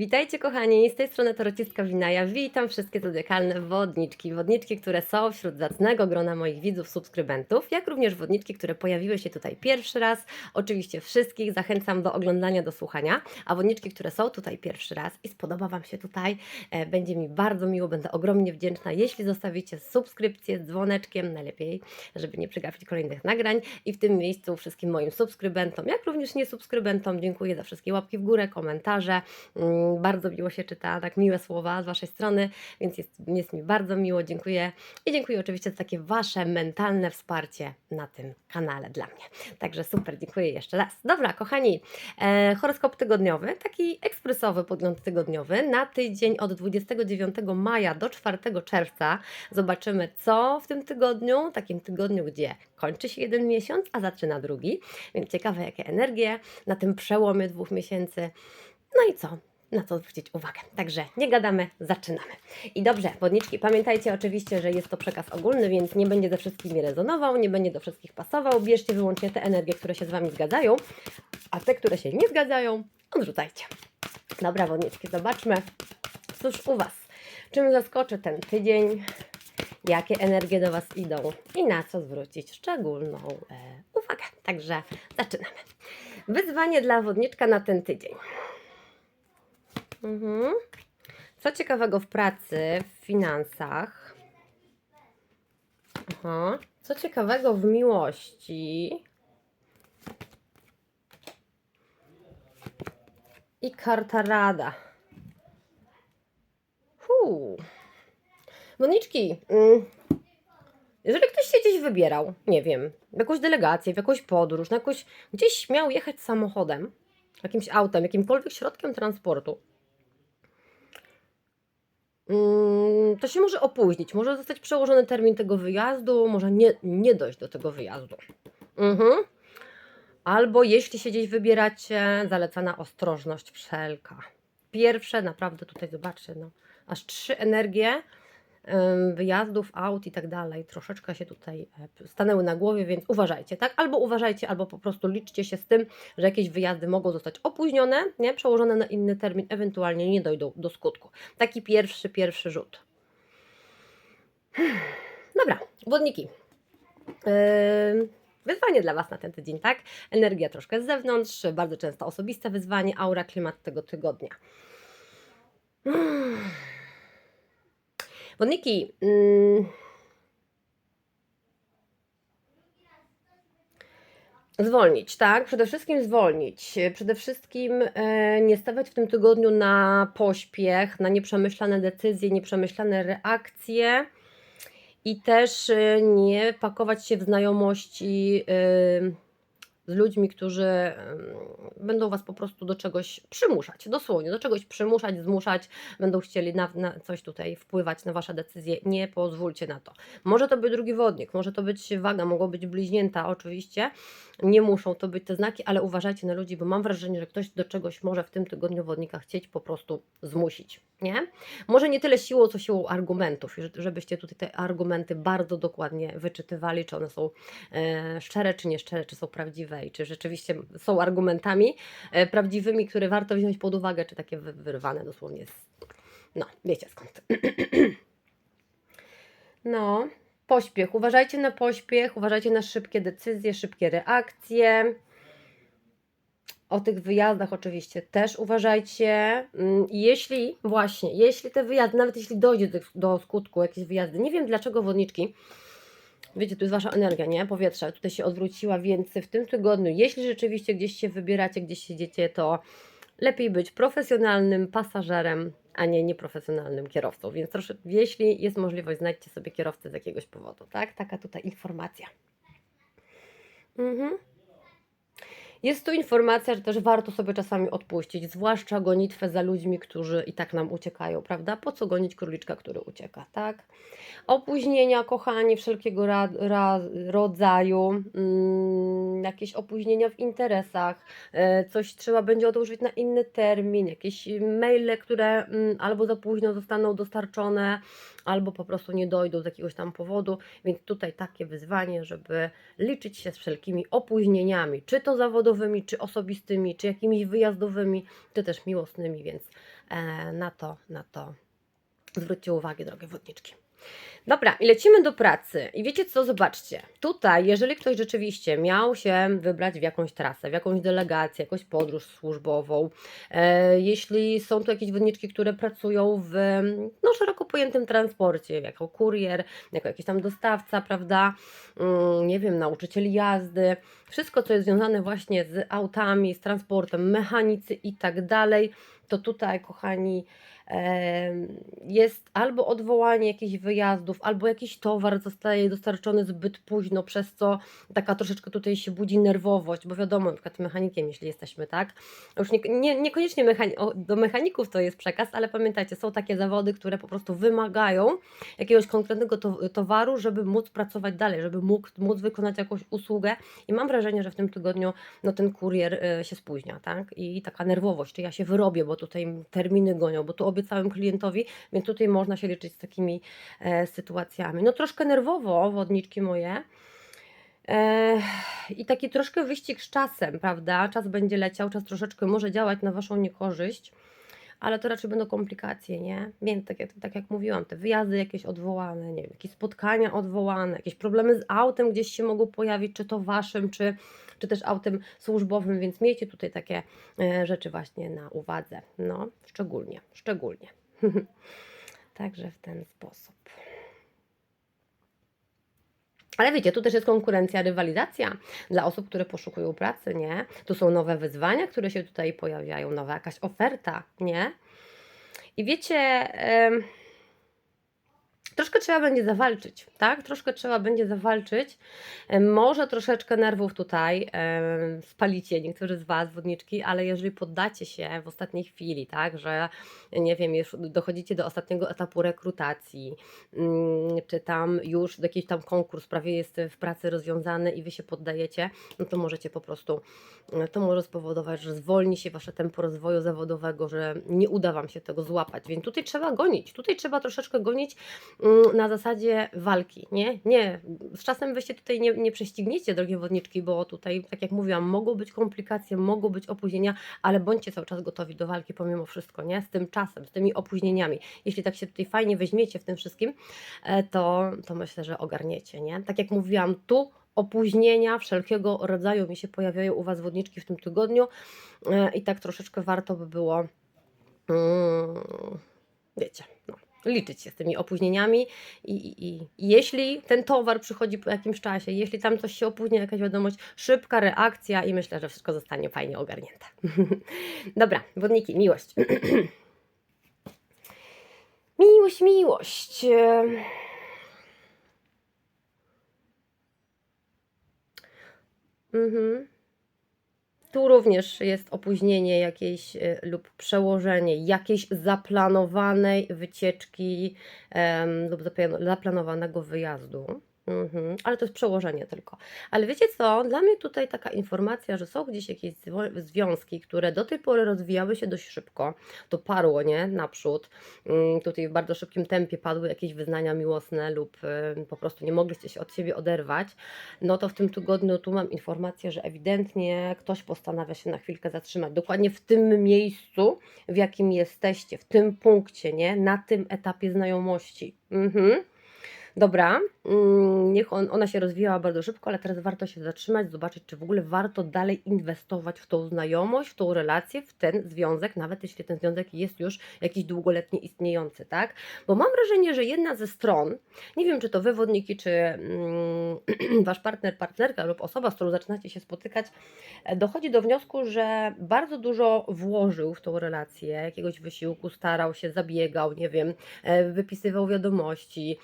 Witajcie kochani, z tej strony Torocistka Winaja. Witam wszystkie zodiakalne wodniczki. Wodniczki, które są wśród zacnego grona moich widzów, subskrybentów, jak również wodniczki, które pojawiły się tutaj pierwszy raz. Oczywiście wszystkich zachęcam do oglądania, do słuchania, a wodniczki, które są tutaj pierwszy raz i spodoba Wam się tutaj, e, będzie mi bardzo miło, będę ogromnie wdzięczna, jeśli zostawicie subskrypcję z dzwoneczkiem, najlepiej, żeby nie przegapić kolejnych nagrań i w tym miejscu wszystkim moim subskrybentom, jak również niesubskrybentom dziękuję za wszystkie łapki w górę, komentarze, Mm, bardzo miło się czyta, tak miłe słowa z Waszej strony, więc jest, jest mi bardzo miło, dziękuję i dziękuję oczywiście za takie Wasze mentalne wsparcie na tym kanale dla mnie. Także super, dziękuję jeszcze raz. Dobra, kochani, e, horoskop tygodniowy, taki ekspresowy podgląd tygodniowy na tydzień od 29 maja do 4 czerwca. Zobaczymy, co w tym tygodniu, takim tygodniu, gdzie kończy się jeden miesiąc, a zaczyna drugi, więc ciekawe, jakie energie na tym przełomie dwóch miesięcy. No i co? Na co zwrócić uwagę. Także nie gadamy, zaczynamy. I dobrze, wodniczki, pamiętajcie oczywiście, że jest to przekaz ogólny, więc nie będzie ze wszystkimi rezonował, nie będzie do wszystkich pasował. Bierzcie wyłącznie te energie, które się z Wami zgadzają, a te, które się nie zgadzają, odrzucajcie. Dobra, wodniczki, zobaczmy, cóż u Was. Czym zaskoczy ten tydzień? Jakie energie do Was idą i na co zwrócić szczególną e, uwagę. Także zaczynamy. Wyzwanie dla wodniczka na ten tydzień. Mhm. Co ciekawego w pracy, w finansach? Aha. Co ciekawego w miłości? I karta rada. Huu. Moniczki, mm, jeżeli ktoś się gdzieś wybierał, nie wiem, w jakąś delegację, w jakąś podróż, na jakąś, gdzieś miał jechać samochodem, jakimś autem, jakimkolwiek środkiem transportu, to się może opóźnić, może zostać przełożony termin tego wyjazdu, może nie, nie dojść do tego wyjazdu. Mhm. Albo jeśli się gdzieś wybieracie, zalecana ostrożność wszelka. Pierwsze, naprawdę tutaj zobaczcie, no, aż trzy energie wyjazdów, aut i tak dalej, troszeczkę się tutaj e, stanęły na głowie, więc uważajcie, tak? Albo uważajcie, albo po prostu liczcie się z tym, że jakieś wyjazdy mogą zostać opóźnione, nie? Przełożone na inny termin, ewentualnie nie dojdą do skutku. Taki pierwszy, pierwszy rzut. Dobra, wodniki. Yy, wyzwanie dla Was na ten tydzień, tak? Energia troszkę z zewnątrz, bardzo często osobiste wyzwanie, aura, klimat tego tygodnia. Wodniki. Mm, Zwolnić, tak? Przede wszystkim zwolnić. Przede wszystkim e, nie stawać w tym tygodniu na pośpiech, na nieprzemyślane decyzje, nieprzemyślane reakcje i też e, nie pakować się w znajomości e, z ludźmi, którzy będą Was po prostu do czegoś przymuszać, dosłownie, do czegoś przymuszać, zmuszać, będą chcieli na, na coś tutaj wpływać na Wasze decyzje. Nie pozwólcie na to. Może to być drugi wodnik, może to być waga, mogą być bliźnięta, oczywiście. Nie muszą to być te znaki, ale uważajcie na ludzi, bo mam wrażenie, że ktoś do czegoś może w tym tygodniu wodnika chcieć po prostu zmusić, nie? Może nie tyle siłą, co siłą argumentów, żebyście tutaj te argumenty bardzo dokładnie wyczytywali, czy one są e, szczere, czy nieszczere, czy są prawdziwe i czy rzeczywiście są argumentami e, prawdziwymi, które warto wziąć pod uwagę, czy takie wy- wyrwane dosłownie z... No, wiecie skąd. No, pośpiech. Uważajcie na pośpiech, uważajcie na szybkie decyzje, szybkie reakcje. O tych wyjazdach oczywiście też uważajcie. Mm, Jeśli właśnie, jeśli te wyjazdy, nawet jeśli dojdzie do, do skutku jakieś wyjazdy, nie wiem dlaczego wodniczki, wiecie, tu jest Wasza energia, nie? Powietrze tutaj się odwróciła, więc w tym tygodniu, jeśli rzeczywiście gdzieś się wybieracie, gdzieś siedzicie, to lepiej być profesjonalnym pasażerem, a nie nieprofesjonalnym kierowcą. Więc trosze, jeśli jest możliwość, znajdźcie sobie kierowcę z jakiegoś powodu, tak? Taka tutaj informacja. Mhm. Jest tu informacja, że też warto sobie czasami odpuścić, zwłaszcza gonitwę za ludźmi, którzy i tak nam uciekają, prawda? Po co gonić króliczka, który ucieka, tak? Opóźnienia, kochani, wszelkiego ra, ra, rodzaju, mm, jakieś opóźnienia w interesach, e, coś trzeba będzie odłożyć na inny termin, jakieś maile, które mm, albo za późno zostaną dostarczone, albo po prostu nie dojdą z jakiegoś tam powodu, więc tutaj takie wyzwanie, żeby liczyć się z wszelkimi opóźnieniami, czy to zawodowymi, czy osobistymi, czy jakimiś wyjazdowymi, czy też miłosnymi, więc e, na to, na to zwróćcie uwagę, drogie wodniczki. Dobra, i lecimy do pracy. I wiecie co, zobaczcie. Tutaj, jeżeli ktoś rzeczywiście miał się wybrać w jakąś trasę, w jakąś delegację, jakąś podróż służbową, e, jeśli są tu jakieś wodniczki, które pracują w no, szeroko pojętym transporcie, jako kurier, jako jakiś tam dostawca, prawda, mm, nie wiem, nauczyciel jazdy, wszystko, co jest związane właśnie z autami, z transportem, mechanicy i tak dalej, to tutaj, kochani, jest albo odwołanie jakichś wyjazdów, albo jakiś towar zostaje dostarczony zbyt późno, przez co taka troszeczkę tutaj się budzi nerwowość, bo wiadomo, na przykład mechanikiem, jeśli jesteśmy, tak? Już nie, nie, niekoniecznie mechani- do mechaników to jest przekaz, ale pamiętajcie, są takie zawody, które po prostu wymagają jakiegoś konkretnego to, towaru, żeby móc pracować dalej, żeby móc, móc wykonać jakąś usługę i mam wrażenie, że w tym tygodniu no, ten kurier y, się spóźnia, tak? I taka nerwowość, czy ja się wyrobię, bo tutaj terminy gonią, bo tu obiecałem klientowi, więc tutaj można się liczyć z takimi e, sytuacjami. No troszkę nerwowo, wodniczki moje. E, I taki troszkę wyścig z czasem, prawda? Czas będzie leciał, czas troszeczkę może działać na Waszą niekorzyść, ale to raczej będą komplikacje, nie? Więc tak, tak jak mówiłam, te wyjazdy jakieś odwołane, nie wiem, jakieś spotkania odwołane, jakieś problemy z autem gdzieś się mogą pojawić, czy to Waszym, czy, czy też autem służbowym, więc miejcie tutaj takie e, rzeczy właśnie na uwadze. No, szczególnie, szczególnie. Także w ten sposób. Ale wiecie, tu też jest konkurencja, rywalizacja dla osób, które poszukują pracy, nie? Tu są nowe wyzwania, które się tutaj pojawiają, nowa jakaś oferta, nie? I wiecie, em, troszkę trzeba będzie zawalczyć, tak? Troszkę trzeba będzie zawalczyć. Em, Może troszeczkę nerwów tutaj em, spalicie niektórzy z Was, wodniczki, ale jeżeli poddacie się w ostatniej chwili, tak, że nie wiem, już dochodzicie do ostatniego etapu rekrutacji, mm, czy tam już jakiś tam konkurs prawie jest w pracy rozwiązany i Wy się poddajecie, no to możecie po prostu, e, to może spowodować, że zwolni się Wasze tempo rozwoju zawodowego, że nie uda Wam się tego złapać, więc tutaj trzeba gonić, tutaj trzeba troszeczkę gonić na zasadzie walki, nie? Nie, z czasem Wy się tutaj nie, nie prześcigniecie, drogie wodniczki, bo tutaj, tak jak mówiłam, mogą być komplikacje, mogą być opóźnienia, ale bądźcie cały czas gotowi do walki pomimo wszystko, nie? Z tym czasem, z tymi opóźnieniami. Jeśli tak się tutaj fajnie weźmiecie w tym wszystkim, e, to, to myślę, że ogarniecie, nie? Tak jak mówiłam, tu opóźnienia wszelkiego rodzaju mi się pojawiają u Was wodniczki w tym tygodniu e, i tak troszeczkę warto by było mm, wiecie, no, liczyć się z tymi opóźnieniami i, i, i jeśli ten towar przychodzi po jakimś czasie, jeśli tam coś się opóźnia, jakaś wiadomość, szybka reakcja i myślę, że wszystko zostanie fajnie ogarnięte. Dobra, wodniki, miłość. miłość, miłość. Mhm. Tu również jest opóźnienie jakieś y, lub przełożenie jakiejś zaplanowanej wycieczki em, lub zaplan- zaplanowanego wyjazdu. Mhm. Ale to jest przełożenie tylko. Ale wiecie co? Dla mnie tutaj taka informacja, że są gdzieś jakieś związki, które do tej pory rozwijały się dość szybko. To parło, nie? Naprzód. Mm, Tutaj w bardzo szybkim tempie padły jakieś wyznania miłosne lub y, po prostu nie mogliście się od siebie oderwać no to w tym tygodniu tu mam informację, że ewidentnie ktoś postanawia się na chwilkę zatrzymać. Dokładnie w tym miejscu, w jakim jesteście, w tym punkcie, nie? Na tym etapie znajomości. Mhm. Dobra, mm, niech on, ona się rozwijała bardzo szybko, ale teraz warto się zatrzymać, zobaczyć, czy w ogóle warto dalej inwestować w tą znajomość, w tą relację, w ten związek, nawet jeśli ten związek jest już jakiś długoletnie istniejący, tak? Bo mam wrażenie, że jedna ze stron, nie wiem, czy to wy wodniki, czy mm, wasz partner, partnerka lub osoba, z którą zaczynacie się spotykać, e, dochodzi do wniosku, że bardzo dużo włożył w tą relację, jakiegoś wysiłku, starał się, zabiegał, nie wiem, e, wypisywał wiadomości.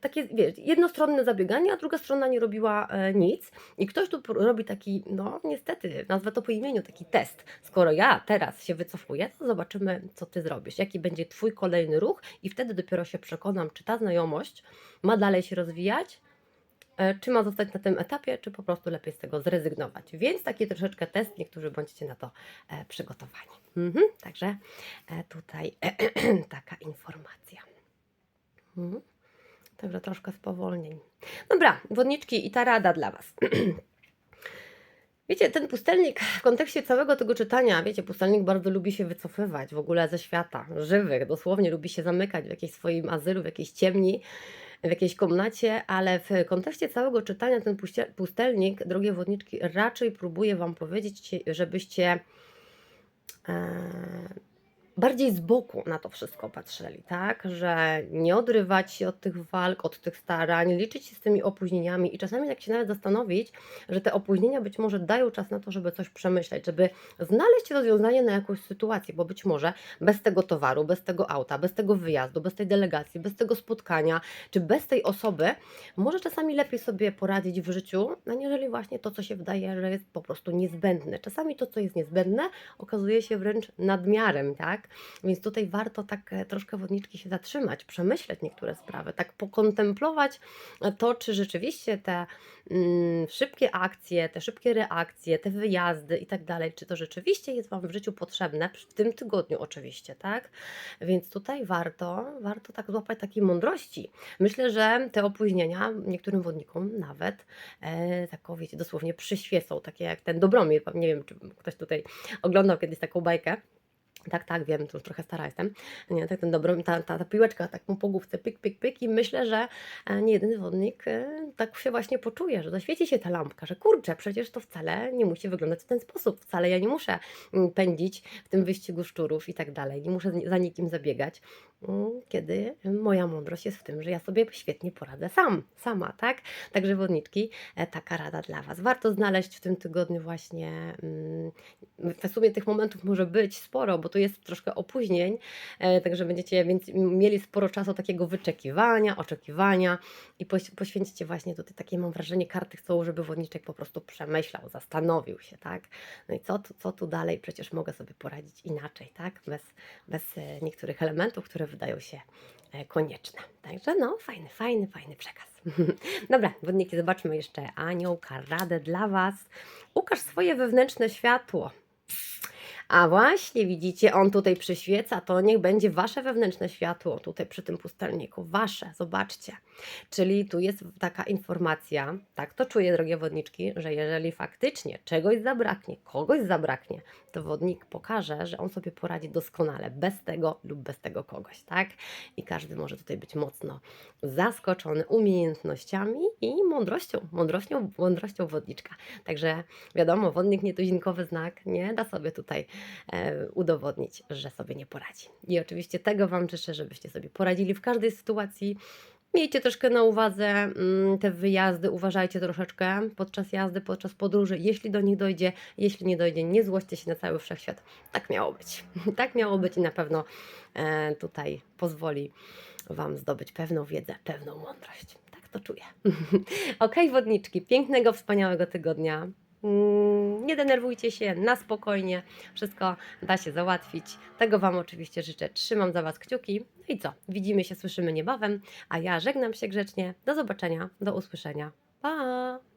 Takie, wiesz, jednostronne zabieganie, a druga strona nie robiła e, nic. I ktoś tu robi taki, no niestety, nazwę to po imieniu, taki test. Skoro ja teraz się wycofuję, to zobaczymy, co ty zrobisz, jaki będzie twój kolejny ruch, i wtedy dopiero się przekonam, czy ta znajomość ma dalej się rozwijać, e, czy ma zostać na tym etapie, czy po prostu lepiej z tego zrezygnować. Więc taki troszeczkę test, niektórzy bądźcie na to e, przygotowani. Mhm, także tutaj taka informacja. Mhm. Także troszkę spowolnień. Dobra, wodniczki i ta rada dla Was. Wiecie, ten pustelnik w kontekście całego tego czytania, wiecie, pustelnik bardzo lubi się wycofywać w ogóle ze świata żywych, dosłownie lubi się zamykać w jakiejś swoim azylu, w jakiejś ciemni, w jakiejś komnacie, ale w kontekście całego czytania ten pustelnik, drogie wodniczki, raczej próbuje Wam powiedzieć, żebyście e, bardziej z boku na to wszystko patrzyli, tak? Że nie odrywać się od tych walk, od tych starań, liczyć się z tymi opóźnieniami i czasami tak się nawet zastanowić, że te opóźnienia być może dają czas na to, żeby coś przemyśleć, żeby znaleźć rozwiązanie na jakąś sytuację, bo być może bez tego towaru, bez tego auta, bez tego wyjazdu, bez tej delegacji, bez tego spotkania, czy bez tej osoby, może czasami lepiej sobie poradzić w życiu, aniżeli właśnie to, co się wydaje, że jest po prostu niezbędne. Czasami to, co jest niezbędne, okazuje się wręcz nadmiarem, tak? Więc tutaj warto tak e, troszkę wodniczki się zatrzymać, przemyśleć niektóre sprawy, tak pokontemplować to, czy rzeczywiście te mm, szybkie akcje, te szybkie reakcje, te wyjazdy i tak dalej, czy to rzeczywiście jest Wam w życiu potrzebne, w tym tygodniu oczywiście, tak? Więc tutaj warto, warto tak złapać takiej mądrości. Myślę, że te opóźnienia niektórym wodnikom nawet, e, tak o, wiecie, dosłownie przyświecą, takie jak ten Dobromir, nie wiem, czy ktoś tutaj oglądał kiedyś taką bajkę, tak, tak, wiem, to już trochę stara jestem. Nie, tak ten dobro, ta, ta, ta piłeczka tak mu po główce pyk, pyk, pyk i myślę, że e, nie jeden wodnik e, tak się właśnie poczuje, że zaświeci się ta lampka, że kurczę, przecież to wcale nie musi wyglądać w ten sposób, wcale ja nie muszę mm, pędzić w tym wyścigu szczurów i tak dalej, nie muszę za nikim zabiegać, kiedy moja mądrość jest w tym, że ja sobie świetnie poradzę sam, sama, tak? Także wodniczki, e, taka rada dla Was. Warto znaleźć w tym tygodniu właśnie, mm, w sumie tych momentów może być sporo, bo tu jest troszkę opóźnień, e, także będziecie więc mieli sporo czasu takiego wyczekiwania, oczekiwania i poś, poświęcicie właśnie tutaj takie, mam wrażenie, karty chcą, żeby wodniczek po prostu przemyślał, zastanowił się, tak? No i co tu, co tu dalej? Przecież mogę sobie poradzić inaczej, tak? Bez, bez e, niektórych elementów, które wydają się e, konieczne. Także no, fajny, fajny, fajny przekaz. Dobra, wodniki, zobaczmy jeszcze aniołka, radę dla Was. Ukaż swoje wewnętrzne światło. A właśnie, widzicie, on tutaj przyświeca, to niech będzie wasze wewnętrzne światło tutaj przy tym pustelniku. Wasze, zobaczcie. Czyli tu jest taka informacja, tak to czuję, drogie wodniczki, że jeżeli faktycznie czegoś zabraknie, kogoś zabraknie, to wodnik pokaże, że on sobie poradzi doskonale bez tego lub bez tego kogoś, tak? I każdy może tutaj być mocno zaskoczony umiejętnościami i mądrością, mądrością, mądrością wodniczka. Także wiadomo, wodnik nietuzinkowy znak nie da sobie tutaj udowodnić, że sobie nie poradzi. I oczywiście tego Wam życzę, żebyście sobie poradzili w każdej sytuacji. Miejcie troszkę na uwadze mm, te wyjazdy, uważajcie troszeczkę podczas jazdy, podczas podróży, jeśli do nich dojdzie, jeśli nie dojdzie, nie złoście się na cały wszechświat. Tak miało być. tak miało być i na pewno e, tutaj pozwoli Wam zdobyć pewną wiedzę, pewną mądrość. Tak to czuję. ok, wodniczki, pięknego, wspaniałego tygodnia. Mm, Nie denerwujcie się, na spokojnie, wszystko da się załatwić. Tego Wam oczywiście życzę. Trzymam za Was kciuki. No i co? Widzimy się, słyszymy niebawem, a ja żegnam się grzecznie. Do zobaczenia, do usłyszenia. Pa!